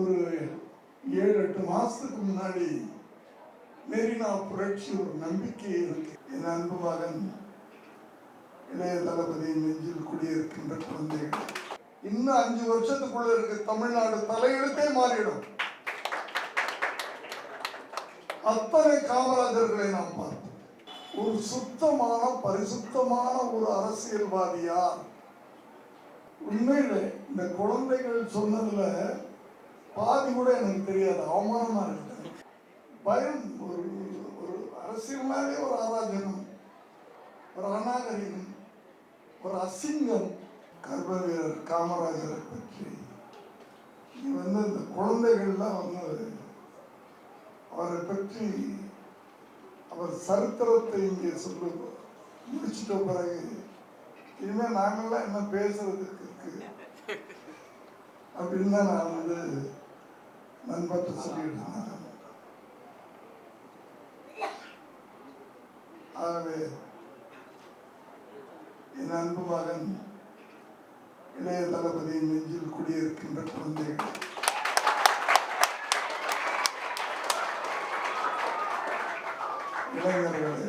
ஒரு ஏழு எட்டு மாசத்துக்கு முன்னாடி மெரினா புரட்சி ஒரு நம்பிக்கை இருக்கு. என் அன்பு மகன் இளைய தளபதி நெஞ்சில் குடியிருக்கின்ற குழந்தைகள். இன்னும் அஞ்சு வருஷத்துக்குள்ள இருக்க. தமிழ்நாடு தலையெழுத்தே மாறிடும். அத்தனை காமராஜர்களை நாம் பார்த்தோம் ஒரு சுத்தமான பரிசுத்தமான ஒரு அரசியல்வாதியா? உண்மையில இந்த குழந்தைகள் சொன்னதுல பாதி கூட எனக்கு தெரியாது அவமானமா இருக்கு பயம் ஒரு ஒரு அரசியல்னாலே ஒரு ஆராஜனம் ஒரு அநாகரிகம் ஒரு அசிங்கம். கர்ப்பவீரர் காமராஜரை பற்றி இது வந்து இந்த குழந்தைகள்லாம் வந்து அவரை பற்றி அவர் சரித்திரத்தை இங்கே சொல்லு முடிச்சிட்ட பிறகு இனிமேல் நாங்கள்லாம் என்ன பேசுறதுக்கு இருக்கு? அப்படின்னு தான் நான் வந்து நண்பர்கிட்ட சொல்லிட்டு ஆகவே என் அன்பு மகன் இளைய தளபதியின் நெஞ்சில் குடியிருக்கின்ற குழந்தைகள். இளைஞர்களே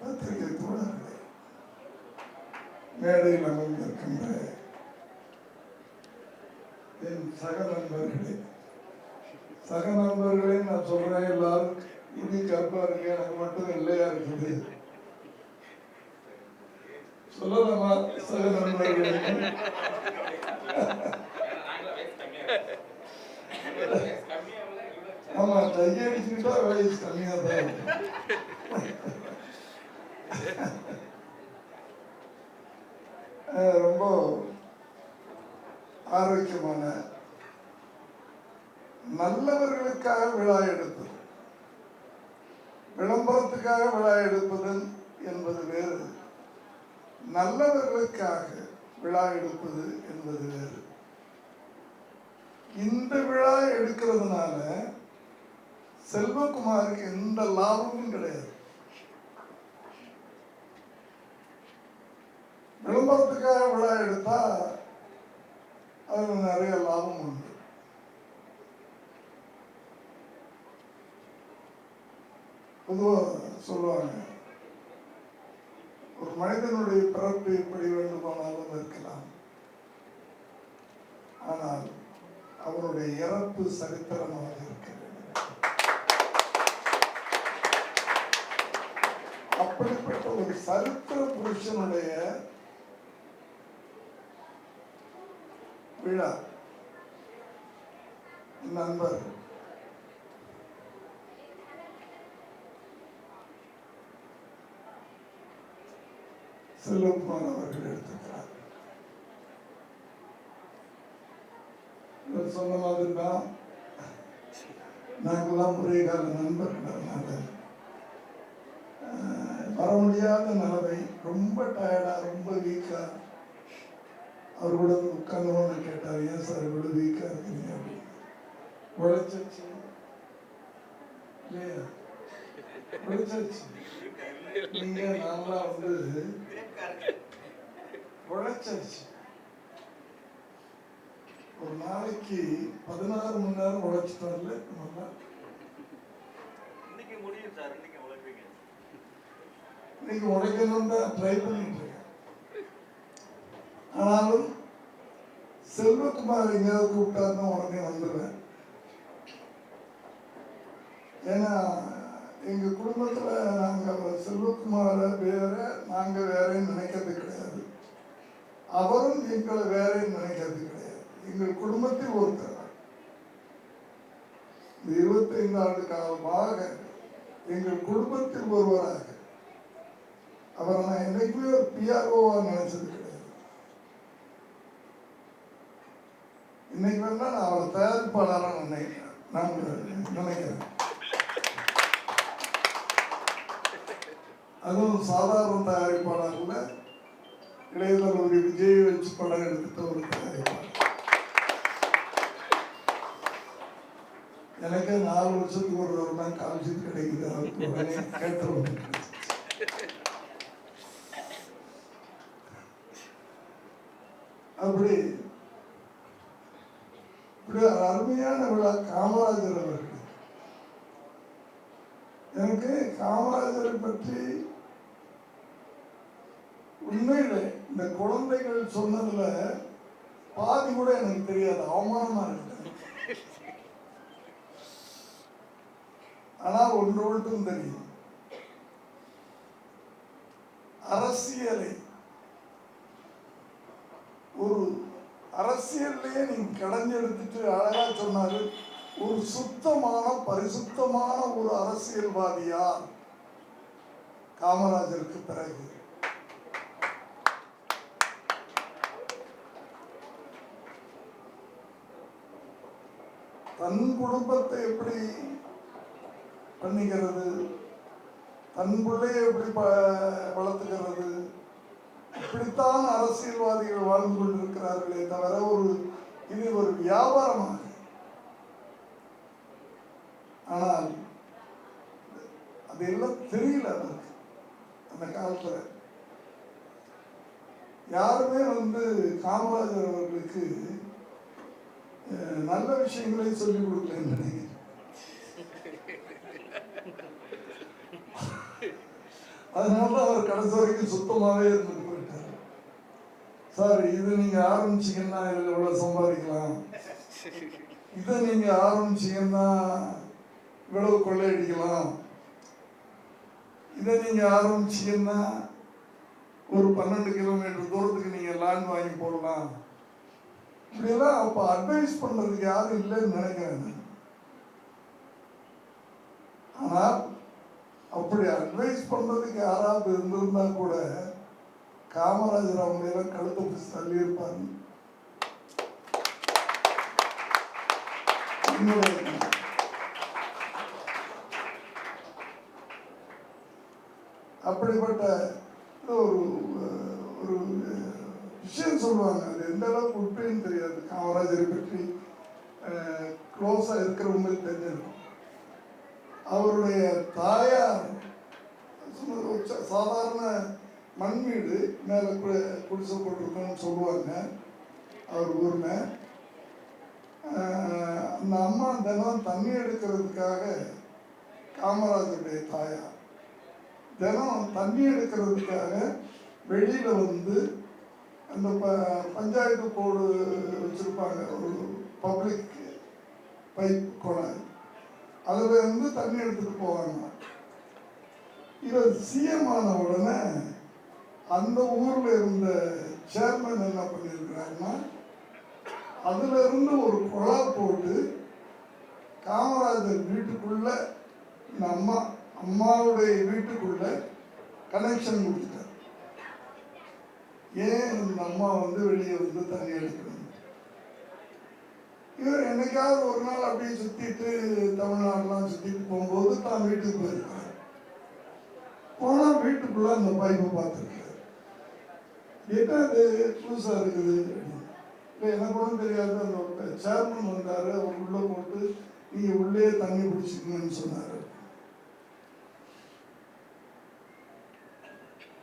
பத்திரிகை தோழர்களே மேடையில் அமைந்திருக்கின்ற சக நண்பர்களே சக நண்பர்களே நான் சொல்றேன் எல்லாரும் இனி கற்பாருங்க எனக்கு மட்டும் இல்லையா இருக்குது. சொல்லலாமா சக நண்பர்களே? ஆமா கையடிச்சுக்கிட்டா வயசு கம்மியா தான் இருக்கும். அஹ் ரொம்ப ஆரோக்கியமான நல்லவர்களுக்காக விழா எடுப்பது விளம்பரத்துக்காக விழா எடுப்பது என்பது வேறு நல்லவர்களுக்காக விழா எடுப்பது என்பது வேறு. இந்த விழா எடுக்கிறதுனால செல்வகுமாருக்கு எந்த லாபமும் கிடையாது. விளம்பரத்துக்காக விழா எடுத்தா அதுல நிறைய லாபம் உண்டு. பொதுவாக சொல்லுவாங்க ஒரு மனிதனுடைய பிறப்பு எப்படி வேண்டுமானாலும் இருக்கலாம். ஆனால் அவருடைய இறப்பு சரித்திரமாக இருக்கிறது அப்படிப்பட்ட ஒரு சரித்திர புருஷனுடைய விழா. நண்பர்கள் செல்வகுமார் அவர்கள் எடுத்திருக்கிறார் சொன்ன மாதிரி தான் நாங்களாம் ஒரே கால நண்பர்கள்னால ஆஹ், வர முடியாத நிலைமை ரொம்ப டயர்டா ரொம்ப வீக்கா அவர் கூட வந்து கேட்டார் ஏன் சார் இவ்வளவு வீக்கா இருக்கிறீங்க அப்படின்னு. உழைச்சிச்சு இல்லையா? உழைச்சிச்சு நீங்க நாமளா வந்து உழைச்சாச்சு. ஒரு நாளைக்கு பதினாறு மணி நேரம் உழைச்சிட்டோம்ல நல்லா இன்னைக்கு முடியும் சார் இன்னைக்கு உழைப்பீங்க. இன்னைக்கு உழைக்கணும் தான் ட்ரை பண்ணிட்டு இருக்கேன். ஆனாலும் செல்வகுமார் எங்கேயாவது கூப்பிட்டாருன்னா உடனே வந்துடுவேன். ஏன்னா எங்கள் குடும்பத்தில் நாங்கள் செல்வகுமாரை வேற நாங்கள் வேறேன்னு நினைக்கிறது கிடையாது. அவரும் எங்களை வேறேன்னு நினைக்கிறது கிடையாது. எங்கள் குடும்பத்தில் ஒருத்தர். இந்த இருபத்தைந்து ஆண்டு காலமாக எங்கள் குடும்பத்தில் ஒருவராக அவரை நான் என்னைக்குமே ஒரு பிஆர்ஓவா நினைச்சது கிடையாது. இன்னைக்கு வேணா நான் அவரை தயாரிப்பாளராக நினைக்கிறேன் நான் நினைக்கிறேன். அதுவும் சாதாரண தயாரிப்பாளர்ல இளையதளபதி விஜய் வச்சு படம் எடுத்த ஒரு தயாரிப்பாளர். எனக்கு நாலு வருஷத்துக்கு ஒரு தடவை தான் கால்ஷீட் கிடைக்குது. அவருக்கு உடனே கேட்ட அப்படி இப்படி ஒரு அருமையான விழா காமராஜர் அவர்கள். எனக்கு காமராஜரை பற்றி உண்மையில இந்த குழந்தைகள் சொன்னதுல பாதி கூட எனக்கு தெரியாது. அவமானமா இருக்கு ஆனா ஒன்று மட்டும் தெரியும். அரசியலை ஒரு அரசியல்லையே நீங்க கடைஞ்செடுத்துட்டு அழகா சொன்னாரு ஒரு சுத்தமான பரிசுத்தமான ஒரு அரசியல்வாதியா? காமராஜருக்கு பிறகு. தன் குடும்பத்தை எப்படி பண்ணிக்கிறது? தன் பிள்ளையை எப்படி ப- வளர்த்துக்கிறது? இப்படித்தான் அரசியல்வாதிகள் வாழ்ந்து கொண்டிருக்கிறார்களே தவிர ஒரு இது ஒரு வியாபாரமாக ஆனால் அது எல்லாம் தெரியல அவருக்கு. அந்த காலத்துல யாருமே வந்து காமராஜர் அவர்களுக்கு நல்ல விஷயங்களை சொல்லிக் கொடுக்கலன்னு நினைக்கிறேன். அதனால அவர் கடைசி வரைக்கும் சுத்தமாவே இருந்துட்டு போயிட்டார். சார் இது நீங்க ஆரம்பிச்சீங்கன்னா இதுல எவ்வளவு சம்பாதிக்கலாம்? இதை நீங்க ஆரம்பிச்சீங்கன்னா இவ்வளவு கொள்ளையடிக்கலாம். இதை நீங்க ஆரம்பிச்சீங்கன்னா ஒரு பன்னெண்டு கிலோமீட்டர் தூரத்துக்கு நீங்க லேண்ட் வாங்கி போடலாம். இப்படியெல்லாம் அப்ப அட்வைஸ் பண்றதுக்கு யாரும் இல்லைன்னு நினைக்கிறேன் நான். ஆனால் அப்படி அட்வைஸ் பண்றதுக்கு யாராவது இருந்திருந்தா கூட காமராஜர் அவங்க எல்லாம் கழுத்தை பிடிச்சி அப்படிப்பட்ட ஒரு ஒரு விஷயம் சொல்லுவாங்க எந்த அளவுக்கு உண்மைன்னு தெரியாது. காமராஜரை பற்றி க்ளோஸாக இருக்கிறவங்களுக்கு தெரிஞ்சிருக்கும். அவருடைய தாயார் ச- சாதாரண மண் வீடு மேலே குடிசை போட்டிருக்கோம்னு சொல்லுவாங்க. அவர் ஊரில். அந்த அம்மா தினம் தண்ணி எடுக்கிறதுக்காக காமராஜருடைய தாயார். தினம் தண்ணி எடுக்கிறதுக்காக வெளியில் வந்து அந்த ப பஞ்சாயத்து போர்டு வச்சுருப்பாங்க ஒரு பப்ளிக் பைப் குழாய் அதில் இருந்து தண்ணி எடுத்துட்டு போவாங்க. இவர் சிஎம் ஆன உடனே அந்த ஊரில் இருந்த சேர்மன் என்ன பண்ணியிருக்கிறாருன்னா அதில் இருந்து ஒரு குழா போட்டு காமராஜர் வீட்டுக்குள்ள இந்த அம்மா அம்மாவுடைய வீட்டுக்குள்ள கனெக்ஷன் கொடுத்து ஏன் இந்த அம்மா வந்து வெளியே வந்து தண்ணி எடுக்கணும்? இவர் என்னைக்காவது ஒரு நாள் அப்படியே சுத்திட்டு தமிழ்நாடுலாம் சுத்திட்டு போகும்போது தான் வீட்டுக்கு போயிருக்காரு. போனா வீட்டுக்குள்ள அந்த பைப்பை பார்த்துருக்காரு. என்ன இது? புதுசா இருக்குது. இப்போ இல்லை எனக்கு கூட தெரியாது. அந்த சேர்மன் வந்தாரு. அவர் உள்ள போட்டு நீங்க உள்ளே தண்ணி பிடிச்சிக்கணும்னு சொன்னாரு.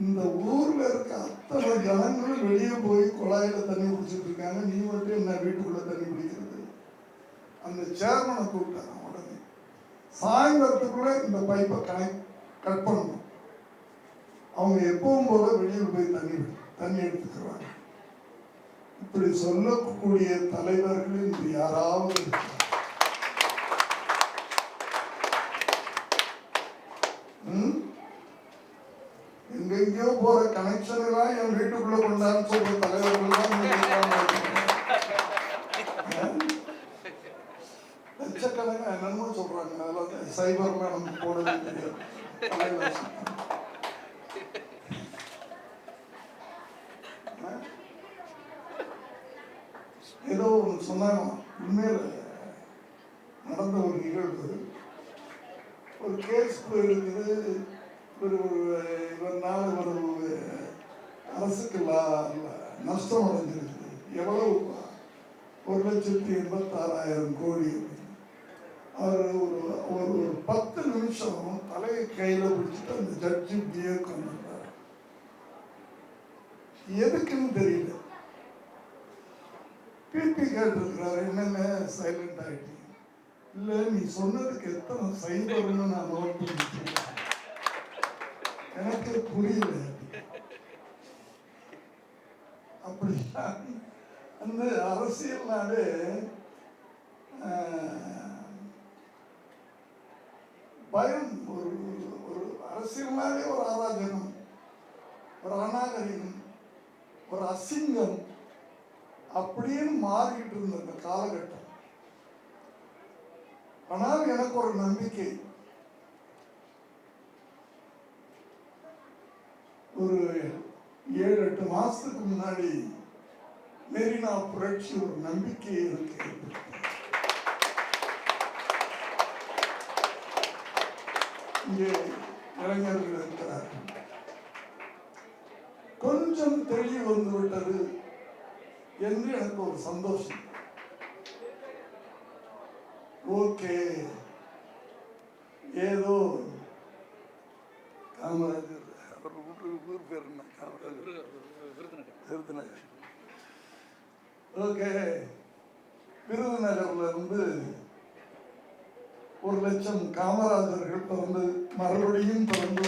இந்த ஊர்ல இருக்க அத்தனை ஜனங்களும் வெளியே போய் குழாயில தண்ணி குடிச்சிட்டு இருக்காங்க. நீ மட்டும் என்ன வீட்டுக்குள்ள தண்ணி குடிக்கிறது? அந்த சேர்மனை கூப்பிட்டாங்க உடனே. சாயந்தரத்துக்குள்ள இந்த பைப்பை கனெக்ட் கட் பண்ணணும். அவங்க எப்பவும் போல வெளியில் போய் தண்ணி தண்ணி எடுத்துக்கிறாங்க. இப்படி சொல்லக்கூடிய தலைவர்கள் இன்று யாராவது இருக்கிறார்? என் வீட்டுக்குள்ள கொண்டான்னு சொல்ற தலைவர்கள். லட்சக்கணக்கான என்னமோ சொல்றாங்க அதெல்லாம் சைபர்ல நமக்கு போடவே தெரியாது. ஏதோ ஒன்று சொன்னாங்க உண்மையில நடந்த ஒரு நிகழ்வு ஒரு கேஸ் போயிருக்குது ஒரு ஒரு இவர்னால ஒரு அரசுக்கு நஷ்டம் அடைஞ்சிருக்குது. எவ்வளவு? ஒரு லட்சத்தி எண்பத்தாறாயிரம் கோடி. அவர் ஒரு ஒரு ஒரு பத்து நிமிஷம் தலையை கையில பிடிச்சிட்டு அந்த ஜட்ஜி இப்படியே உட்காந்துருந்தார் எதுக்குன்னு தெரியல. பிபி கேட்டிருக்கிறாரு என்னென்ன சைலண்ட் ஆகிட்டீங்க இல்லை நீ சொன்னதுக்கு எத்தனை சைபர்னு நான் நோட் பண்ணிட்டேன். எனக்கு புரியல அப்படி வந்து அரசியல்னாலே பயம். ஒரு ஒரு அரசியல்னாலே ஒரு ஆராதனம் ஒரு அநாகரிகம் ஒரு அசிங்கம் அப்படின்னு மாறிக்கிட்டு இருந்த அந்த காலகட்டம். ஆனால் எனக்கு ஒரு நம்பிக்கை. ஒரு ஏழு எட்டு மாசத்துக்கு முன்னாடி மெரினா புரட்சி ஒரு நம்பிக்கை எனக்கு இங்கே இளைஞர்கள் இருக்கிறார் கொஞ்சம் தெளிவு வந்து விட்டது என்று எனக்கு ஒரு சந்தோஷம். ஓகே. ஏதோ காமராஜர் அவர் ஊர் ஊர் பேர் என்ன? காமராஜர். விருதுநகர். ஓகே. விருதுநகர்ல இருந்து ஒரு லட்சம் காமராஜர்கள் பிறந்து மறுபடியும் பிறந்து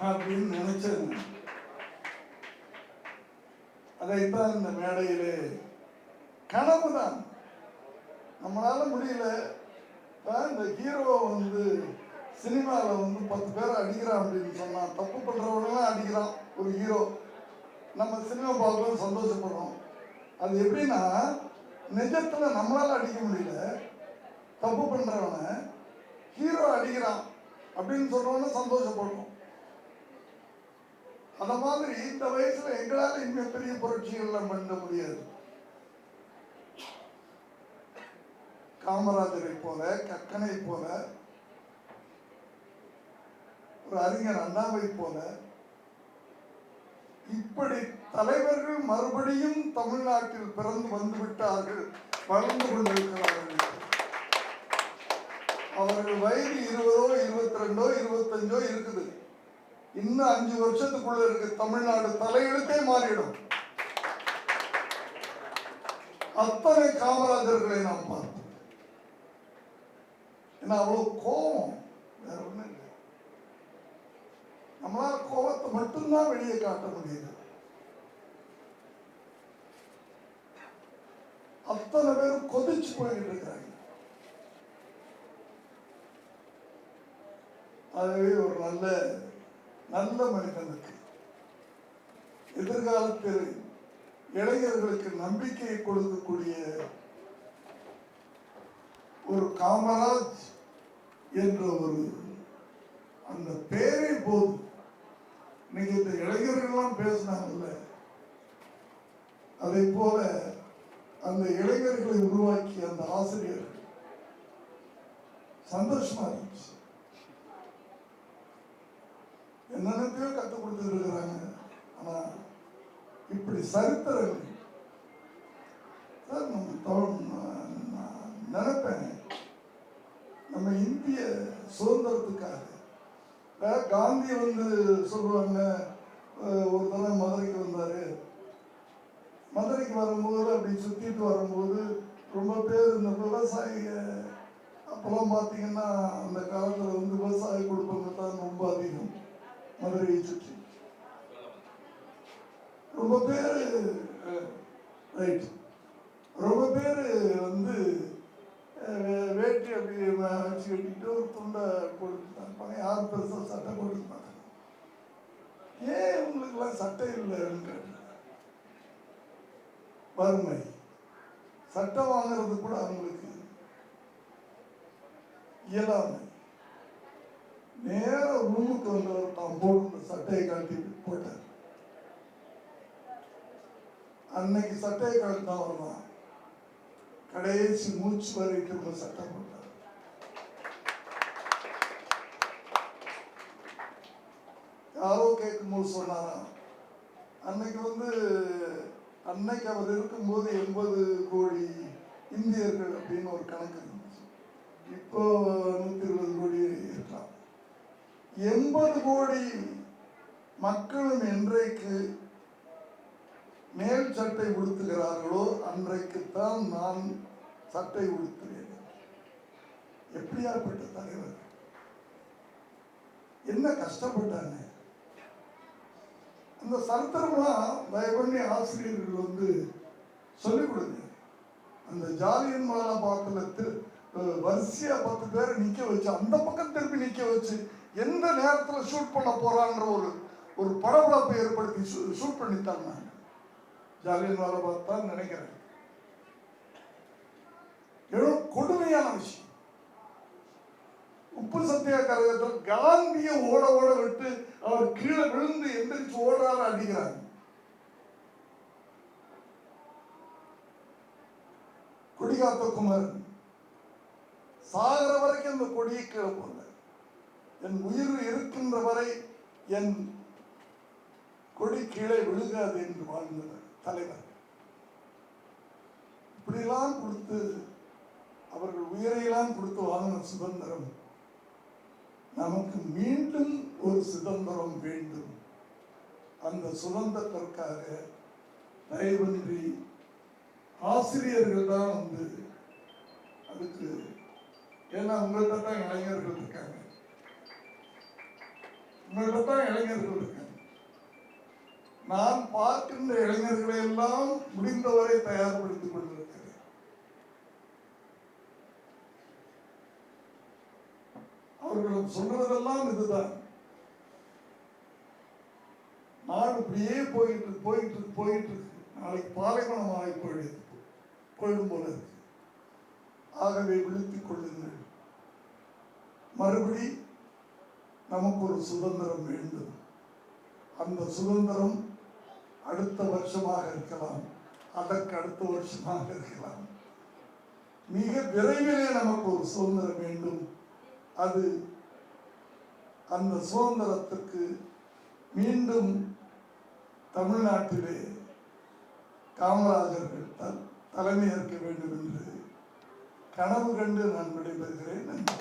அப்படின்னு நினைச்சேன். அதைத்தான் இந்த மேடையிலே கனவுதான். நம்மளால முடியல. இந்த ஹீரோ வந்து சினிமாவில் வந்து பத்து பேர் அடிக்கிறான் அப்படின்னு சொன்னால் தப்பு பண்றவனெல்லாம் அடிக்கிறான் ஒரு ஹீரோ நம்ம சினிமா பார்க்கும்போது சந்தோஷப்படுறோம். அது எப்படின்னா நிஜத்தில் நம்மளால் அடிக்க முடியல தப்பு பண்ணுறவன ஹீரோ அடிக்கிறான் அப்படின்னு சொல்றவன சந்தோஷப்படுறோம். அந்த மாதிரி இந்த வயசில் எங்களால் இன்னும் பெரிய புரட்சிகள்லாம் பண்ண முடியாது. காமராஜரை போல கக்கனை போல ஒரு அறிஞர் அண்ணாவை போல இப்படி தலைவர்கள் மறுபடியும் தமிழ்நாட்டில் பிறந்து வந்துவிட்டார்கள் வளர்ந்து கொண்டிருக்கிறார்கள். அவர்கள் வயது இருபதோ இருபத்தி ரெண்டோ இருபத்தஞ்சோ இருக்குது. இன்னும் அஞ்சு வருஷத்துக்குள்ள இருக்கு. தமிழ்நாடு தலையெழுத்தே மாறிடும். அத்தனை காமராஜர்களை நாம் பார்த்தோம் ஏன்னா அவ்வளவு கோபம். வேற ஒண்ணும் இல்லை. நம்மளால கோபத்தை மட்டும்தான் வெளியே காட்ட முடியுது. அத்தனை பேரும் கொதிச்சு போயிட்டு இருக்காங்க அதுவே ஒரு நல்ல நல்ல மனிதனுக்கு. எதிர்காலத்தில் இளைஞர்களுக்கு நம்பிக்கையை கொடுக்கக்கூடிய ஒரு காமராஜ் என்ற ஒரு அந்த பேரே போதும். இன்னைக்கு இந்த இளைஞர்கள்லாம் பேசினாங்கல்ல? அதை போல அந்த இளைஞர்களை உருவாக்கிய அந்த ஆசிரியர்கள் சந்தோஷமா இருந்துச்சு. என்னென்னத்தையோ கற்றுக் கொடுத்துட்டு இருக்கிறாங்க ஆனா இப்படி சரித்திரங்கள். சார் நம்ம நான் நினைப்பேன். நம்ம இந்திய சுதந்திரத்துக்காக காந்தி வந்து சொல்றாங்க ஒரு தடவை மதுரைக்கு வந்தாரு. மதுரைக்கு வரும்போது அப்படி சுத்திட்டு வரும்போது ரொம்ப பேர் இந்த விவசாயிக அப்பெல்லாம் பார்த்தீங்கன்னா அந்த காலத்தில் வந்து விவசாய குடும்பங்கள் தான் ரொம்ப அதிகம் மதுரையை சுற்றி. ரொம்ப பேர் ரைட் ரொம்ப பேர் வந்து வேட்டி அப்படி வச்சு கட்டிட்டு ஒரு துண்டை போட்டுட்டு இருப்பாங்க யாரும் பெருசாக சட்டை போட்டுக்க ஏன் உங்களுக்குலாம் சட்டை இல்லைன்னு கேட்டேன் வறுமை. சட்டை வாங்குறது கூட அவங்களுக்கு இயலாமை. நேர ரூமுக்கு வந்தவர் நான் போட்டு சட்டையை கழட்டி போட்டார். அன்னைக்கு சட்டையை காட்டினா வருவான் கடைசி மூச்சு வரைக்கும் ஒரு சட்டம் போட்டார். யாரோ கேட்கும்போது சொன்னாரா அன்னைக்கு வந்து அன்னைக்கு அவர் இருக்கும்போது எண்பது கோடி இந்தியர்கள் அப்படின்னு ஒரு கணக்கு இருந்துச்சு. இப்போ நூத்தி இருபது கோடி இருக்கலாம் எண்பது கோடி மக்களும் என்றைக்கு மேல் சட்டை உடுத்துகிறார்களோ அன்றைக்குத்தான் நான் சட்டை உடுத்துவேன். எப்படியாப்பட்ட தலைவர்? என்ன கஷ்டப்பட்டாங்க? அந்த சரித்திரம்லாம் தயவு ஆசிரியர்கள் வந்து சொல்லிக் கொடுங்க. அந்த ஜாலியன் மாலாபாத்தில் வரிசையா பத்து பேரை நிக்க வச்சு அந்த பக்கம் திருப்பி நிக்க வச்சு எந்த நேரத்துல ஷூட் பண்ண போறான்ற ஒரு ஒரு படபடப்பை ஏற்படுத்தி ஷூட் பண்ணித்தாங்க ஜாலியன் வாலாபாத் தான் நினைக்கிறேன். ஏதோ கொடுமையான விஷயம். உப்பு சத்தியாகிரகத்தில் காந்திய ஓட ஓட விட்டு அவர் கீழே விழுந்து எந்திரிச்சு ஓடுறாரு அடிக்கிறாங்க கொடிகாத்த குமரன் சாகிற வரைக்கும் அந்த கொடியை கீழே போல என் உயிர் இருக்கின்ற வரை என் கொடி கீழே விழுகாது என்று வாழ்ந்தவர். தலைவர். இப்படியெல்லாம் கொடுத்து அவர்கள் உயிரையெல்லாம் கொடுத்து வாங்கின சுதந்திரம் நமக்கு மீண்டும் ஒரு சுதந்திரம் வேண்டும். அந்த சுதந்திரத்திற்காக தயவின்றி ஆசிரியர்கள் தான் வந்து அதுக்கு ஏன்னா உங்கள்கிட்ட தான் இளைஞர்கள் இருக்காங்க. உங்கள்கிட்ட தான் இளைஞர்கள் இருக்காங்க. நான் பார்க்கின்ற இளைஞர்களை எல்லாம் முடிந்தவரை தயார்படுத்திக் கொண்டிருக்கிறேன். அவர்கள் சொல்றதெல்லாம் இதுதான். நாடு இப்படியே போயிட்டு இருக்கு, போயிட்டு இருக்கு, போயிட்டு இருக்கு நாளைக்கு பாலைவனம் ஆகி போயிடுது போயிடும் போல இருக்கு. ஆகவே விழித்துக் கொள்ளுங்கள். மறுபடி நமக்கு ஒரு சுதந்திரம் வேண்டும். அந்த சுதந்திரம் அடுத்த வருஷமாக இருக்கலாம். அதற்கு அடுத்த வருஷமாக இருக்கலாம். மிக விரைவிலே நமக்கு ஒரு சுதந்திரம் வேண்டும். அது அந்த சுதந்திரத்துக்கு மீண்டும் தமிழ்நாட்டிலே காமராஜர்கள் த- தலைமையேற்க வேண்டும் என்று கனவு கண்டு நான் விடைபெறுகிறேன். நன்றி.